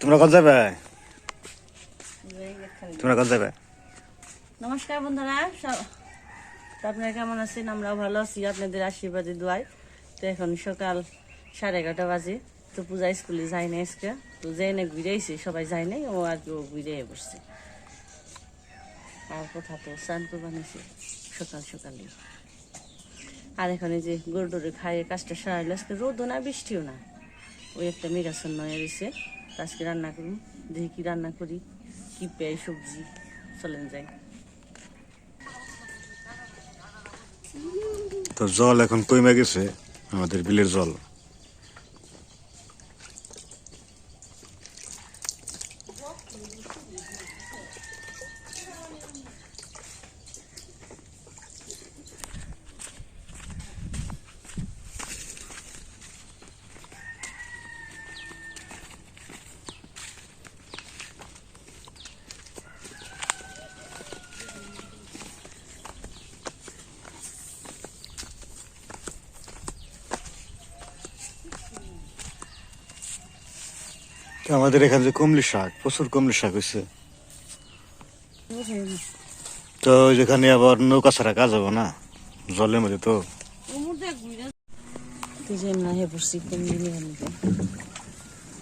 তোমরা কত যাবে তোমরা কত যাবে নমস্কার বন্ধুরা। সব আপনারা কেমন আছেন? আমরাও ভালো আছি। আপনাদের আশীর্বাদে দোয়াই তো এখন সকাল সাড়ে এগারোটা বাজে। তো পূজা স্কুলে যাই না আজকে। তো যাই না ঘুরে আইছে সবাই যায় নাই। ও আর কি ও ঘুরে বসছে। আর কোথা তো স্নান করবা সকাল সকালে। আর এখানে যে গরু ডোরে খাইয়ে কাজটা সারাইলো, আজকে রোদও না, বৃষ্টিও না। ওই একটা মেঘাছন্ন হয়ে তো আজকে রান্না করুন দেখি কি রান্না করি, কি পেয়ে সবজি, চলেন যাই। তো জল এখন কমে গেছে, আমাদের বিলের জল। আমাদের এখানে যে কমলি শাক প্রচুর কমলি শাক হয়েছে তো যেখানে আবার নৌকা ছাড়া কাজ হবে না জলের মধ্যে তো।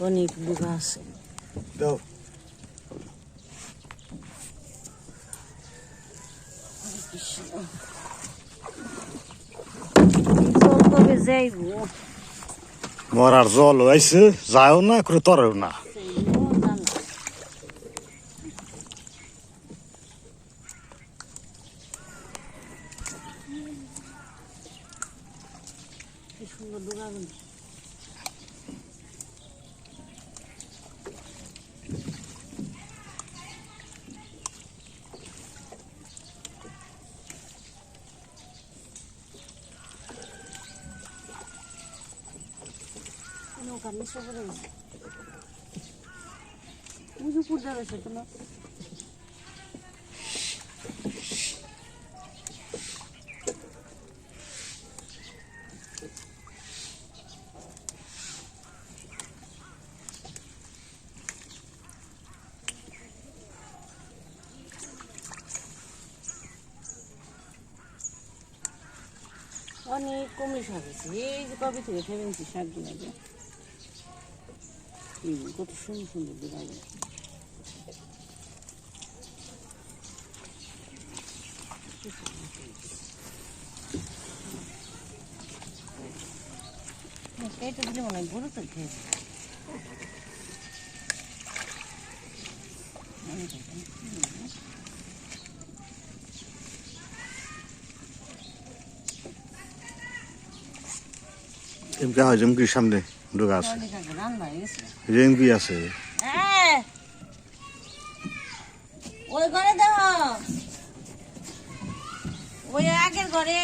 অনেক আছে। মরার জল হয়েছে যাও না করে তরেও না কি সুন্দর লুগা কিন্তু তোমার অনেক কমলি শাক এই যে কবে থেকে ফেলেছি শাকগুলো যে হুম, কত সুন্দর সুন্দর দিলাম এটা দিলে মনে হয় গরু তো খেয়েছে এমকি হয় জমকির সামনে ঢোকা আছে অনেক আগে আছে হয়ে গেছে। আছে। হ্যাঁ। ওই ঘরে দেখো ওই আগের ঘরে।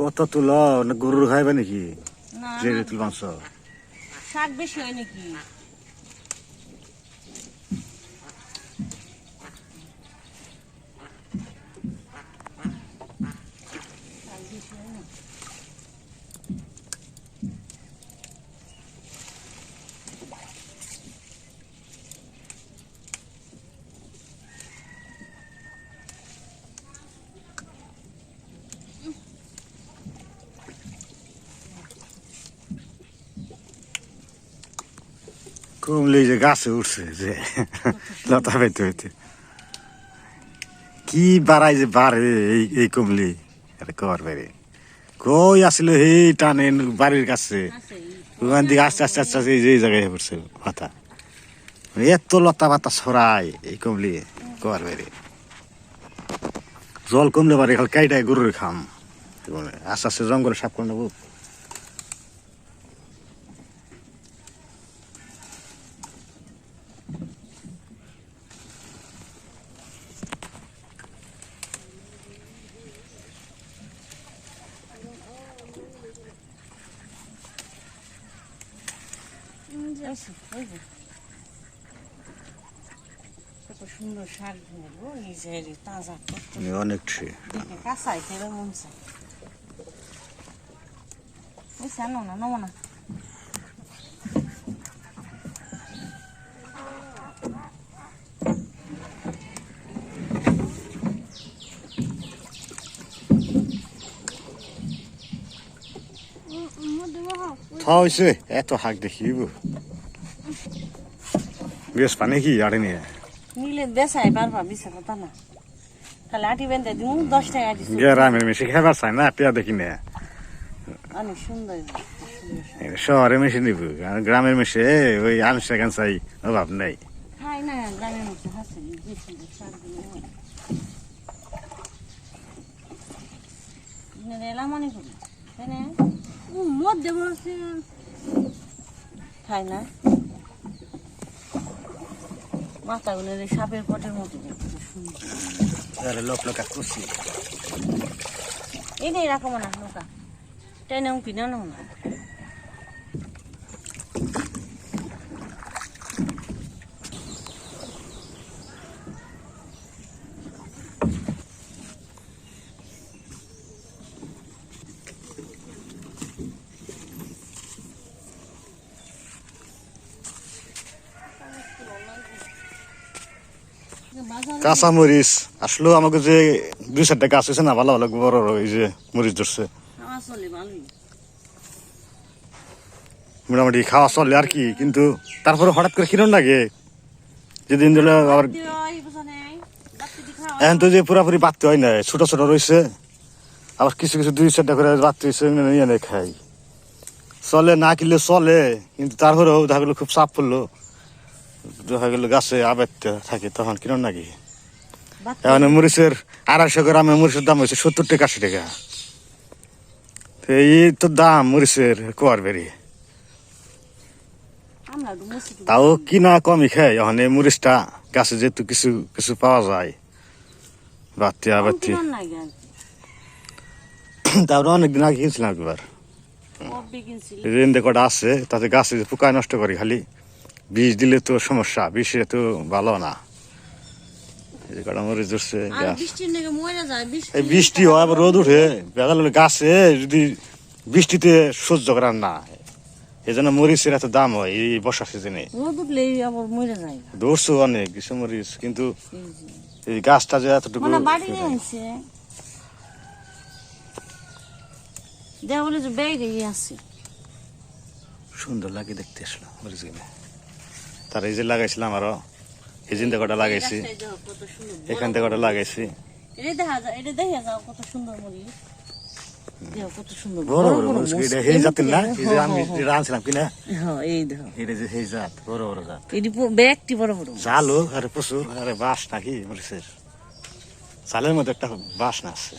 কত তুল না গরুর খাইবে নাকি? যে না, তুল মাংস শাক বেশি হয় নাকি শাক বেশি হয় না? কমলি যে গাছে উঠছে, যে লতা পাইতে হইতে কি বাড়াই যে বাড়ে এই এই কমলি? কর বাইরে কই আসিল এই টানে বাড়ির কাছে? ওখান দিকে আস্তে আস্তে আস্তে আস্তে এই জায়গায় পড়ছে মাথা। এত লতা পাতা ছড়াই এই কমলি। কর বেরে জল কমলে পারে খাল কাইটাই গরুর খাম। আস্তে আস্তে জঙ্গলে সাপ করে নেব সুন্দর শাক ধরবো এই যে তাজা কত অনেক কাঁচাই খেলে মন চায় আনো না নমো না হয়েছে এত হাক দেখিব বেশ পানি কি আড়ে নিয়ে নিলে বেসাই পারবা বিশা কথা না তাহলে আটি বেঁধে দিমু দশ টাকা দিচ্ছি গ্রামের মেশে খেবার চাই না টিয়া দেখি না অনেক সুন্দর শহরে মেশে নিব আর গ্রামের মেশে ওই আনসা গান চাই অভাব নেই খাই না গ্রামের হাসে মনে করি তাই না খাই না মাথাগুলো সাপের পটের মতো লোক লোকা করছি এই নেই রাখো না নৌকা। টেনে উঠি না না? কাঁচা মরিচ আসলেও আমাকে যে দুই চারটা গাছ আছে না ভালো ভালো বড় এই যে মরিচ ধরছে। মোটামুটি খাওয়া চলে আর কি কিন্তু তারপরে হঠাৎ করে কিরণ লাগে? যেদিন ধরে আবার এখন তো যে পুরাপুরি বাড়তে হয় না ছোট ছোট রয়েছে। আবার কিছু কিছু দুই চারটা করে বাড়তে হয়েছে নিয়ে এনে খাই। চলে না কিনলে চলে কিন্তু তারপরেও দেখা গেলো খুব চাপ পড়ল। দেখা গেলো গাছে আবেদতে থাকে তখন কিরণ নাকি এখন মরিচের আড়াইশো গ্রামে মরিচের দাম হয়েছে সত্তর টাকা আশি টাকা। এই তো দাম মরিচের কোয়ার বেরি। তাও কিনা কমই খাই এখন এই মরিচটা গাছে যেহেতু কিছু কিছু পাওয়া যায়। আবাত্তি লাগে তারপরে অনেকদিন আগে কিনছিলাম একবার। ইন্দে কটা আছে তাতে গাছে যে পোকায় নষ্ট করি খালি বিষ দিলে তো সমস্যা বিষে তো ভালো না। এই যে কটা মরিচ ধরছে এই বৃষ্টি হয় আবার রোদ উঠে বেগাল হলে গাছে যদি বৃষ্টিতে সহ্য করার না এই জন্য মরিচের এত দাম হয় এই বর্ষা সিজনে ধরছো অনেক গ্রীষ্ম মরিচ কিন্তু এই গাছটা যে এতটুকু মানে সুন্দর লাগে দেখতে আসলো মরিচগুলো তার এই যে লাগাইছিলাম আরও। এই জিন্দা কটা লাগাইছি। এখান থেকে কটা লাগাইছি হ্যাঁ, হ্যাঁ এই দেখো। এটা যে হেই জাত বড় বড় জাত। এটি ব্যাগটি বড় বড় জালো আরে প্রচুর আরে বাস নাকি মরিচের। চালের মধ্যে একটা বাস না আছে।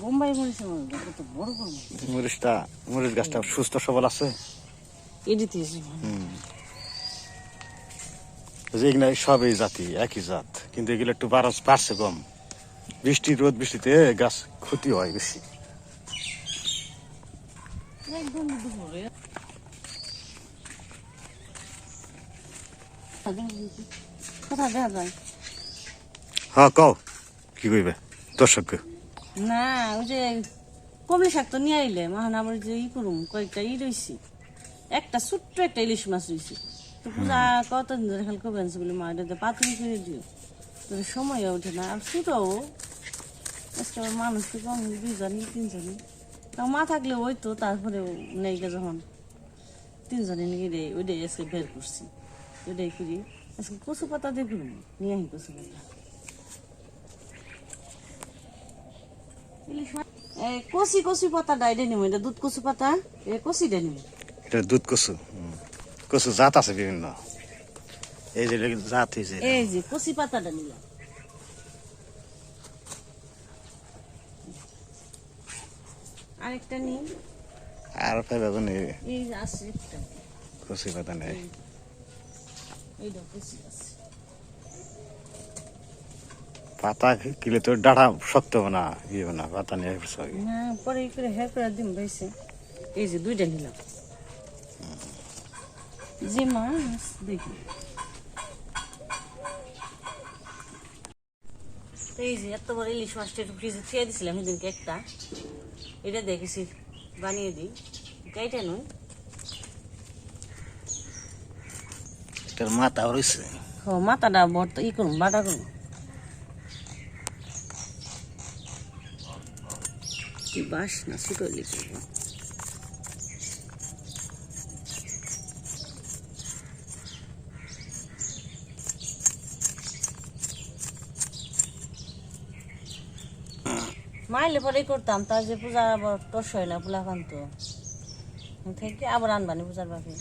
বোম্বাই মরিচের কত বড় বড় মরিচটা মরিচ গাছটা সুস্থ সবল আছে? যে এগুলো সবই জাতি, একই জাত, কিন্তু এগুলো একটু বারো বাড়ছে কম। বৃষ্টি, রোদ, বৃষ্টিতে গাছ ক্ষতি হয় বেশি। হ্যাঁ কও, কি কইবে? দর্শককে। না, ওই যে কমলি শাক তো নিয়ে আইলে, মাহান আবার যে ই করুম, কয়েকটা ই রয়েছি একটা ছোট্ট একটা ইলিশ মাছ রয়েছে তো পূজা কতদিন ধরে খালি আনছে বলে মা এটা পাতুরি করে দিও। তো সময় ওঠে না আর ছোটও আজকে মানুষ তো কম দুইজনই তিনজনই। তাও মা থাকলে ওই তো তারপরে নেই গে যখন। তিনজনে নিয়ে রে ওইটাই আজকে বের করছি। ওইটাই করি। আজকে কচু পাতা দিয়ে করুম নিয়ে আহি কচু পাতা। এই কচি কচি পাতা ডাইডে নিম এটা দুধ কচু পাতা? এ কচি ডে নিম। এটা দুধ কচু। কচু জাত আছে বিভিন্ন। এই যে জাত হয়েছে এই যে কচি পাতাটা নিলাম। আরেকটা নিই আর পাইবা নেই। এই আছে একটা। কচু পাতা নেই। এইটা কচি আছে। পাতা কিলে তো শক্ত না ইয়ে না পাতা নিয়ে পরে করে হ্যাঁ করে এই যে দুইটা নিলাম। যে মাছ দেখি এই যে এত বড় ইলিশ মাছটা একটু ফ্রিজে থুয়ে দিছিলাম সেদিনকে একটা এটা দেখেছি বানিয়ে দিই এইটা নয় এটার মাথা রয়েছে ও মাথাটা বড় ই করুন বাটা করুন কি বাস না ছোট ইলিশ মাইলে পরে করতাম তার যে পূজা আবার টস হয় না পোলা কান্ত থেকে আবার আনবানি পূজার বাকি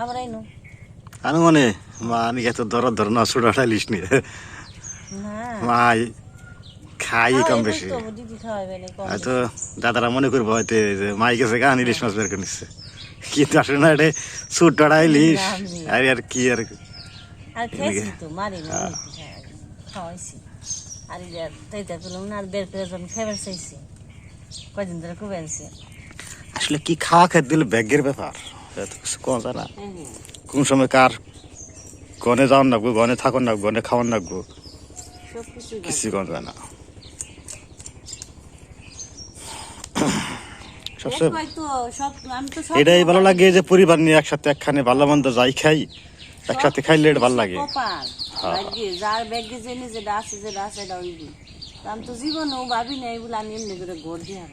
আবার আইনো। আনু মানে মা আমি এত দর ধর না ছোটা লিস নিয়ে না। মা খাই কম বেশি। তো, হয়তো দাদারা মনে করব হয়তো মাই গেছে গান ইলিশ মাছ বের করে নিচ্ছে। কিন্তু আসলে না এটা ছোটটা ইলিশ আর আর কি আর আর খেয়েছি তো মারি না খাওয়াইছি। আর এটা তাইটা করলাম না আর বের করে যখন খাবার চাইছি কয়দিন ধরে খুব আনছি আসলে কি খাওয়া খেতে দিলে ব্যাগের ব্যাপার? এত কিছু কম যায় না। কোন সময় কার গনে যাওয়ার নাগবো গনে থাকুন নাগবো গনে খাওয়ার নাগবো কিছু কিছু কম যায় না। সবচেয়ে তো সব আমি তো সব এটাই ভালো লাগে যে পরিবার নিয়ে একসাথে একখানে ভালো মন্দ যাই খাই। একসাথে খাইলে এটা ভালো লাগে। কপাল। যার ব্যাগে যে যেটা আছে যেটা আছে এটা ওই আমি তো জীবনেও ভাবি নাই বলে আমি এমনি করে ঘর দিয়ে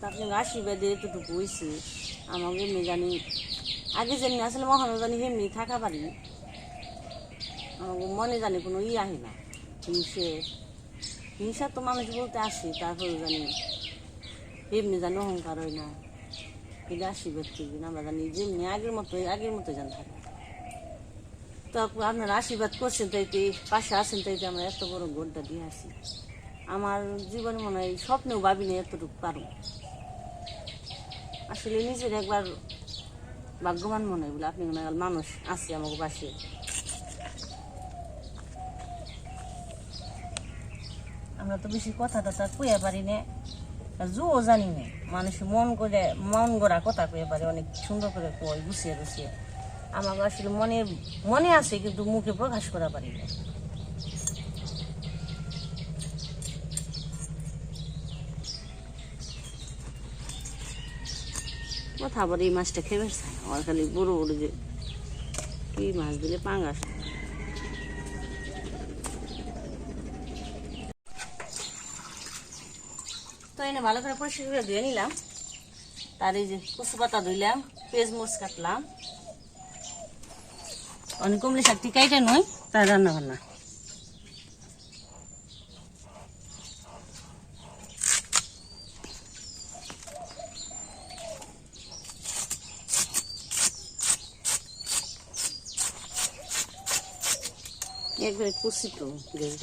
তারপরে আশীর্বাদে এতটুকু হয়েছে আমাকে এমনি জানি আগে যেমনি আসলে মহানো জানি এমনি থাকা পারি। আমাকে মনে জানি কোনো ই আহে না। হিংসে হিংসা তো মানুষ বলতে আসে তারপরে জানি এমনি জানি অহংকার হয় না। এটা আশীর্বাদ করবেন আমরা জানি যেমনি আগের মতো আগের মতো জানি থাকি। তারপর আপনারা আশীর্বাদ করছেন তাইতে পাশে আছেন তাইতে আমরা এত বড় গোলটা দিয়ে আসি। আমার জীবনে মনে হয় স্বপ্নেও ভাবি না এতটুকু পারো আসলে নিজের একবার ভাগ্যবান মনে হয় বলে আপনি মানুষ আছে আমাকে পাশে। আমরা তো বেশি কথা টথা কইয়া পারি না। জুও জানি না, মানুষ মন করে, মন গড়া কথা কইয়া পারে, অনেক সুন্দর করে কয়, গুছিয়ে গুছিয়ে। আমাকে আসলে মনে মনে আছে, কিন্তু মুখে প্রকাশ করা পারি না কথা আবার এই মাছটা খেয়ে আমার খালি বড় বড় যে কি মাছ দিলে পাঙ্গাস। তো এনে ভালো করে পরিষ্কার করে ধুয়ে নিলাম। তার এই যে কচু পাতা ধুইলাম, পেঁয়াজ মরিচ কাটলাম। অনেক শাক শাকটি কাইটে নয় তার রান্না বান্না একবারে কুসি তো গ্যাস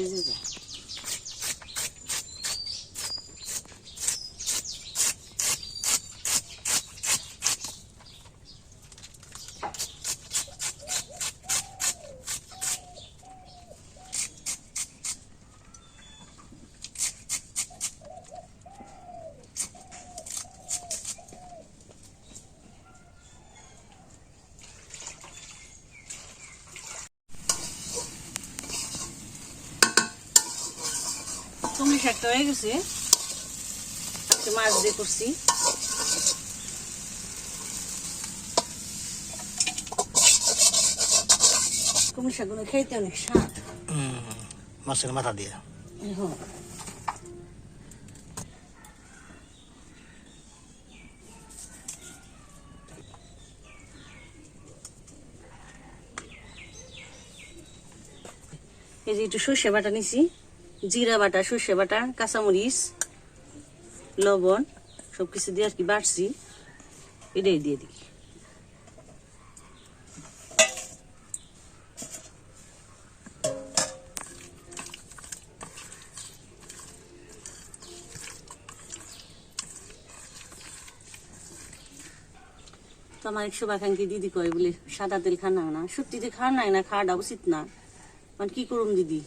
যায় শাকটা হয়ে গেছে। মাছ দিয়ে করছি। কমলি শাকগুলো খেতে অনেক স্বাদ। মাছের মাথা দিয়ে। এই যে একটু সর্ষে বাটা নিছি। জিরা বাটা, সর্ষে বাটা, কাঁচামরিচ, লবণ সব কিছু দিয়ে আর কি বাড়ছি এটাই দিয়ে দিই। আমার এক দিদি কয় বলে, সাদা তেল খানা না সত্যি যে খাওয়া নাই না, খাওয়াটা উচিত না। মানে কি করুম দিদি?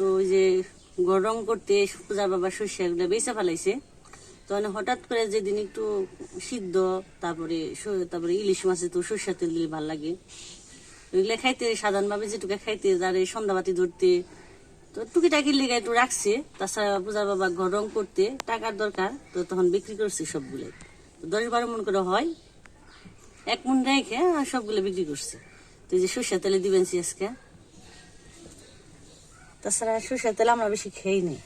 তো ওই যে গরম করতে পূজা বাবা সর্ষে এগুলো বেচা ফেলাইছে। তো মানে হঠাৎ করে যেদিন একটু সিদ্ধ, তারপরে তারপরে ইলিশ মাছে তো সর্ষের তেল দিলে ভালো লাগে। ওইগুলো খাইতে সাধারণভাবে যেটুকু খাইতে যারে সন্ধ্যাবাতি ধরতে, তো টুকিটাকির লেগে একটু রাখছে। তাছাড়া পূজার বাবা গরম করতে টাকার দরকার, তো তখন বিক্রি করছে সবগুলো। দশ বারো মন করে হয়, এক মন রেখে সবগুলো বিক্রি করছে। তো যে সর্ষের তেলে দিবেন আজকে। তাছাড়া সর্ষের তেল আমরা বেশি খেয়ে নিই।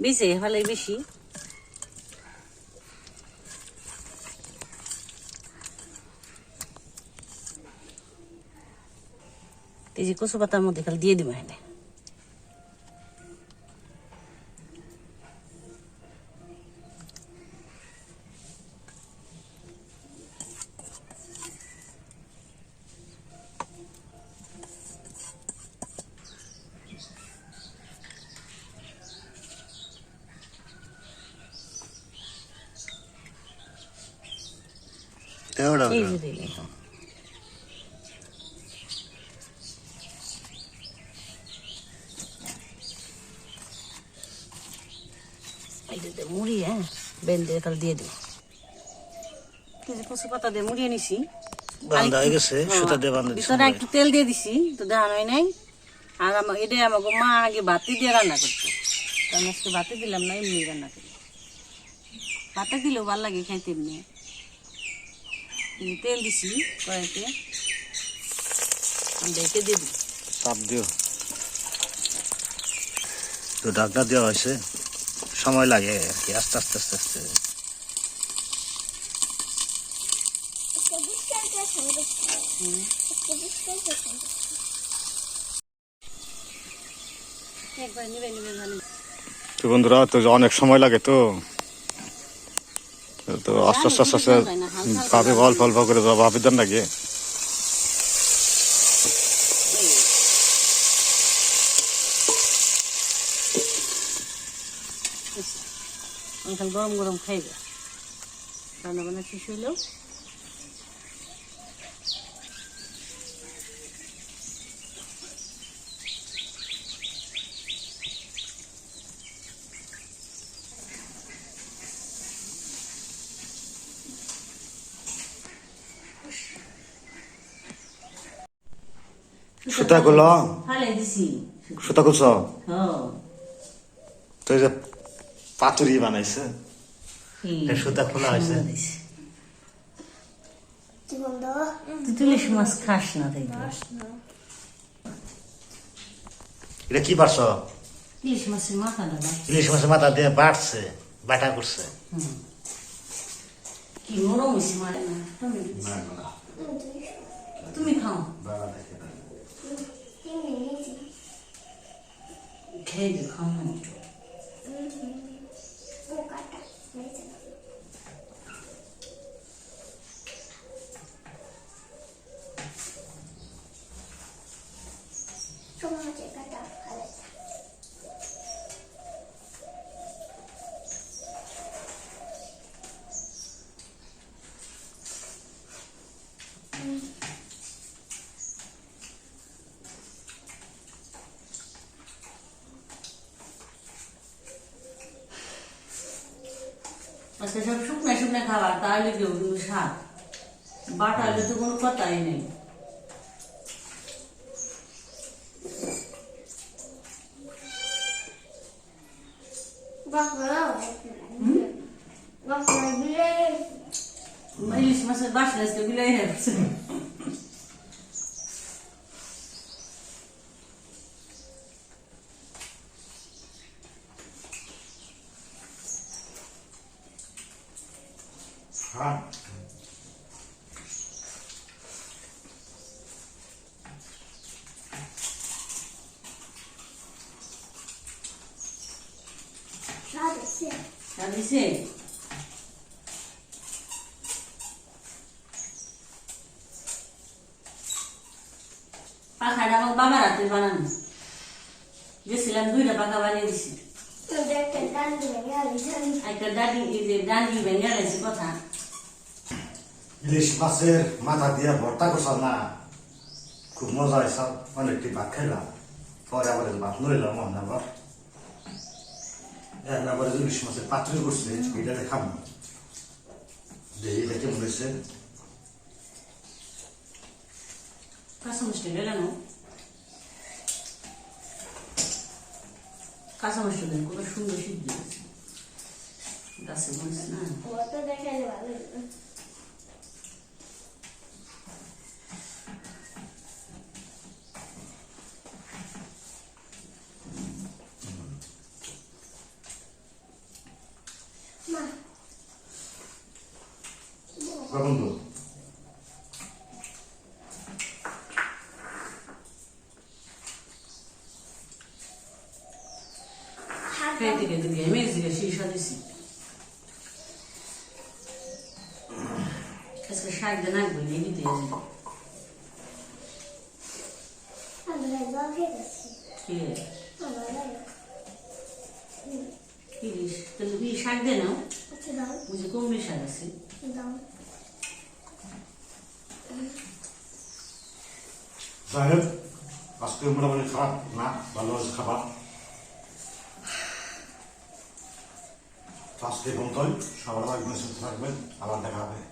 বেশি হলে বেশি। এই যে কচু পাতার মধ্যে খালি দিয়ে দিব এনে তাহলে দিয়ে দিই এই কচু পাতা দিয়ে মুড়িয়ে নিছি বান্ধা হয়ে গেছে সুতা দিয়ে বান্ধা দিছে ভিতরে একটু তেল দিয়ে দিছি তো দেখানো হয় নাই আর আমার এটা আমাকে মা আগে বাতি দিয়ে রান্না করতো তো আমি আজকে বাতি দিলাম না এমনি রান্না করি বাতি দিলেও ভালো লাগে খাইতে এমনি তেল দিছি কড়াইতে দিই দিও তো ঢাকনা দেওয়া হয়েছে। সময় লাগে আর কি আস্তে আস্তে আস্তে। আস্তে তো বন্ধুরা তো অনেক সময় লাগে তো। তো আস্তে আস্তে আস্তে আস্তে ভাবে অল্প অল্প করে ভাবি দেন নাকি? গরম গরম খাইবে। রান্না বান্না শেষ হইলেও সুতা করল সুতা করছ হ্যাঁ। তো যে পাতুরি বানাইছে। সুতা খোলা হয়েছে। তুই মাছ খাস না এটা কি পারছ? ইলিশ মাছের মাথা ইলিশ মাছের মাথা দিয়ে বাটছে বাটা করছে। কি নরম হয়েছে মারে না। তুমি খাও। খেয়ে দিও খাও না একটু। আচ্ছা সব শুকনো শুকনো খাবার, তাহলে কেউ কিন্তু স্বাদ? বাটা হলে তো কোনো কথাই নেই ইলিশ মাছের বাসনা আজকে বিলাই হয়ে গেছে স্বাদ দিছে পাখাটা আমার বাবার হাতে বানানো। গেছিলাম দুইটা পাখা বানিয়ে দিছি। একটা যে ডান্ডি ভেঙে গেছে কথা। ইলিশ মাছের মাথা দিয়ে ভর্তা করছাল না। খুব মজা হয়েছে অনেকটি ভাত খাইলাম পরে আবার ভাত নইলাম মনে এখন আবার ইলিশ মাছের পাত্রে করছে এটা দেখাম দেখি এটা কেমন হয়েছে? কাঁচা মাছটা গেলেন দেন কত সুন্দর সিদ্ধ গাছে বলছে না ওটা দেখাইলে ভালো হতো। বন্ধু খাইতে খাইতে ঘেমে গেছি শীর্ষা দিছি আজকে শাক দিয়ে নাকবো দিয়ে দিতে মোটামুটি খারাপ না ভালো আছে খাবার তো আজকে বন্ধ সবার লাগবে থাকবেন। আবার দেখা হবে।